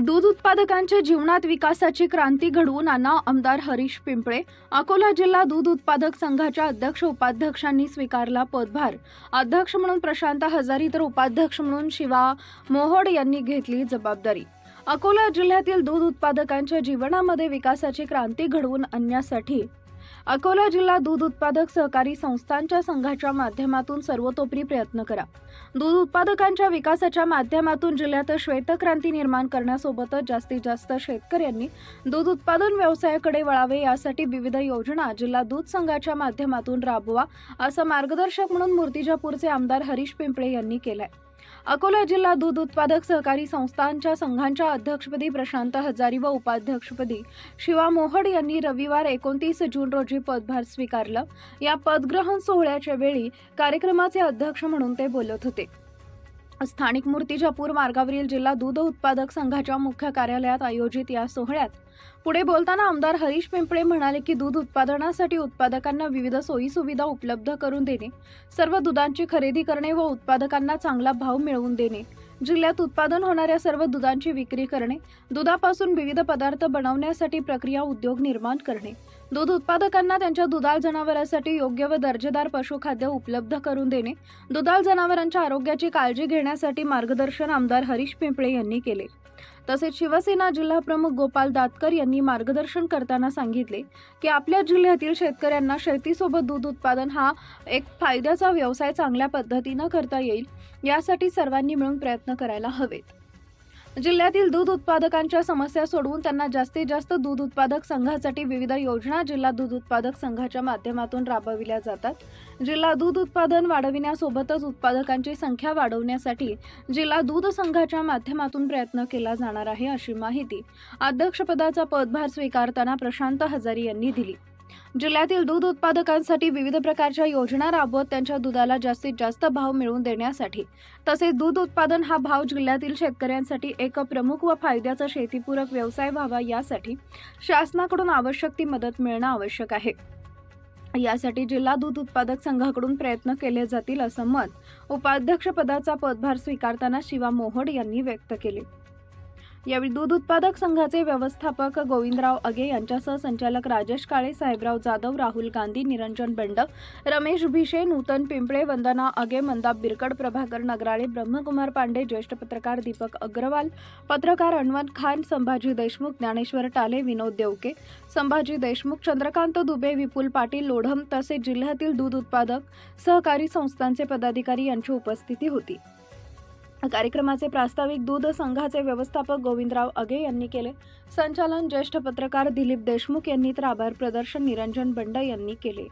दूध उत्पादकांच्या जीवनात विकासाची क्रांती घडवून आणा आमदार हरीश पिंपळे. अकोला जिल्हा दूध उत्पादक संघाच्या अध्यक्ष उपाध्यक्षांनी स्वीकारला पदभार. अध्यक्ष म्हणून प्रशांत हजारी तर उपाध्यक्ष म्हणून शिवा मोहोड यांनी घेतली जबाबदारी. अकोला जिल्ह्यातील दूध उत्पादकांच्या जीवनामध्ये विकासाची क्रांती घडवून आणण्यासाठी अकोला जिल्हा दूध उत्पादक सहकारी संस्थांच्या संघाच्या माध्यमातून सर्वतोपरी प्रयत्न करा. दूध उत्पादकांच्या विकासाच्या माध्यमातून जिल्ह्यात श्वेतक्रांती निर्माण करण्यासोबतच जास्तीत जास्त शेतकऱ्यांनी दूध उत्पादन व्यवसायाकडे वळावे यासाठी विविध योजना जिल्हा दूध संघाच्या माध्यमातून राबवा असं मार्गदर्शक म्हणून मूर्तिजापूरचे आमदार हरीश पिंपळे यांनी केलं आहे अकोला जिल्हा दूध उत्पादक सहकारी संस्थांच्या संघांच्या अध्यक्षपदी प्रशांत हजारी व उपाध्यक्षपदी शिवा मोहड यांनी रविवार एकोणतीस जून रोजी पदभार स्वीकारलं. या पदग्रहण सोहळ्याच्या वेळी कार्यक्रमाचे अध्यक्ष म्हणून ते बोलत होते. स्थानिक मूर्तिजापूर मार्गावरील जिल्हा दूध उत्पादक संघाच्या मुख्य कार्यालयात आयोजित या सोहळ्यात. पुढे बोलताना आमदार हरीश पिंपळे म्हणाले की दूध उत्पादनासाठी उत्पादकांना विविध सोयी सुविधा उपलब्ध करून देणे सर्व दुधांची खरेदी करणे व उत्पादकांना चांगला भाव मिळवून देणे जिल्ह्यात उत्पादन होणाऱ्या सर्व दुधांची विक्री करणे दुधापासून विविध पदार्थ बनवण्यासाठी प्रक्रिया उद्योग निर्माण करणे दूध उत्पादकांना त्यांच्या दुधाळ जनावरांसाठी योग्य व दर्जेदार पशुखाद्य उपलब्ध करून देणे दुधाळ जनावरांच्या आरोग्याची काळजी घेण्यासाठी मार्गदर्शन आमदार हरीश पिंपळे यांनी केले. तसेच शिवसेना जिल्हा प्रमुख गोपाल दातकर यांनी मार्गदर्शन करताना सांगितले की आपल्या जिल्ह्यातील शेतकऱ्यांना शेतीसोबत दूध उत्पादन हा एक फायद्याचा व्यवसाय चांगल्या पद्धतीनं करता येईल यासाठी सर्वांनी मिळून प्रयत्न करायला हवेत. जिल्ह्यातील दूध उत्पादकांच्या समस्या सोडवून त्यांना जास्तीत जास्त दूध उत्पादक संघासाठी विविध योजना जिल्हा दूध उत्पादक संघाच्या माध्यमातून राबविल्या जातात. जिल्हा दूध उत्पादन वाढविण्यासोबतच उत्पादकांची संख्या वाढवण्यासाठी जिल्हा दूध संघाच्या माध्यमातून प्रयत्न केला जाणार आहे अशी माहिती अध्यक्षपदाचा पदभार स्वीकारताना प्रशांत हजारी यांनी दिली. जिल्ह्यातील दूध उत्पादकांसाठी विविध प्रकारच्या योजना राबवत त्यांच्या दुधाला जास्तीत जास्त भाव मिळवून देण्यासाठी. तसेच दूध उत्पादन हा भाव जिल्ह्यातील शेतकऱ्यांसाठी एक प्रमुख व फायद्याचा शेतीपूरक व्यवसाय व्हावा यासाठी शासनाकडून आवश्यक ती मदत मिळणं आवश्यक आहे. यासाठी जिल्हा दूध उत्पादक संघाकडून प्रयत्न केले जातील असं मत उपाध्यक्षपदाचा पदभार स्वीकारताना शिवा मोहोड यांनी व्यक्त केले. यावेळी दूध उत्पादक संघाचे व्यवस्थापक गोविंदराव अगे यांच्यासह संचालक राजेश काळे साहेबराव जाधव राहुल गांधी निरंजन बंडक रमेश भिशे नूतन पिंपळे वंदना अगे मंदाप बिरकड प्रभाकर नगराळे ब्रह्मकुमार पांडे ज्येष्ठ पत्रकार दीपक अग्रवाल पत्रकार अनवंत खान संभाजी देशमुख ज्ञानेश्वर टाले विनोद देवके संभाजी देशमुख चंद्रकांत दुबे विपुल पाटील लोढम तसेच जिल्ह्यातील दूध उत्पादक सहकारी संस्थांचे पदाधिकारी यांची उपस्थिती होती. कार्यक्रमाचे प्रास्ताविक दूध संघाचे व्यवस्थापक गोविंदराव अगे यांनी केले. संचालन ज्येष्ठ पत्रकार दिलीप देशमुख यांनी तर आभार प्रदर्शन निरंजन बंड यांनी केले.